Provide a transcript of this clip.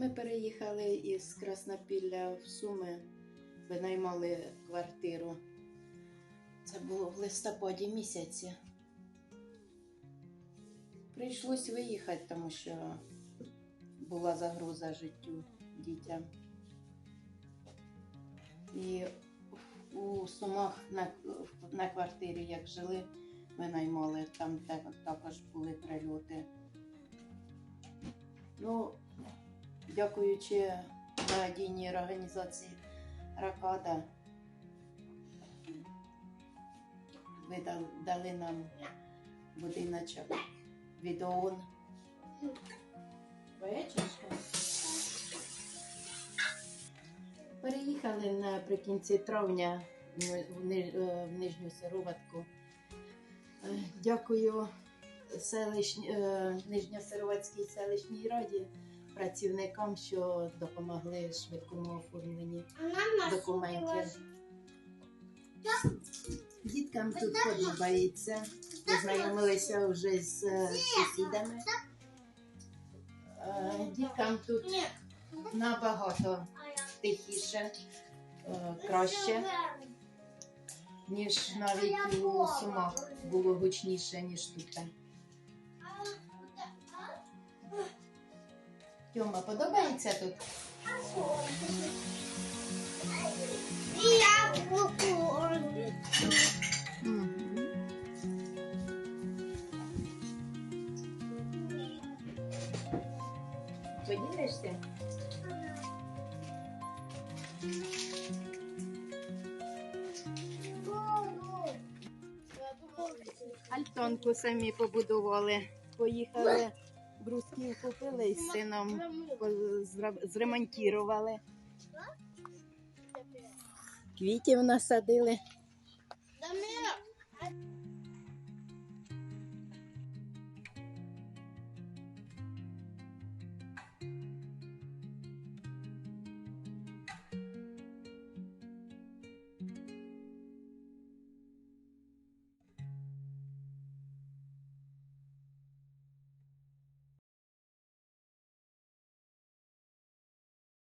Ми переїхали із Краснопілля в Суми, винаймали квартиру. Це було в листопаді місяці. Прийшлось виїхати, тому що була загроза життю дітям. І у Сумах на, на квартирі, як жили, винаймали, там також були прильоти. Ну, дякуючи благодійній організації Ракада, ви дали, нам будиночок від ООН. Твоя? Переїхали наприкінці травня в е, Нижню Сироватку. Е, Дякую селищ... е, Нижньосировацькій селищній раді працівникам, що допомогли швидкому оформленні документів. Діткам тут подобається. Познайомилися вже з е, сусідами. Е, Діткам тут набагато тихіше, е, краще, ніж навіть у Сумах було гучніше, ніж тут. Тьома, подобається тут? Поділишся? Альтонку самі побудували. Поїхали брусків купили і з сином зремонтували. Квітів насадили.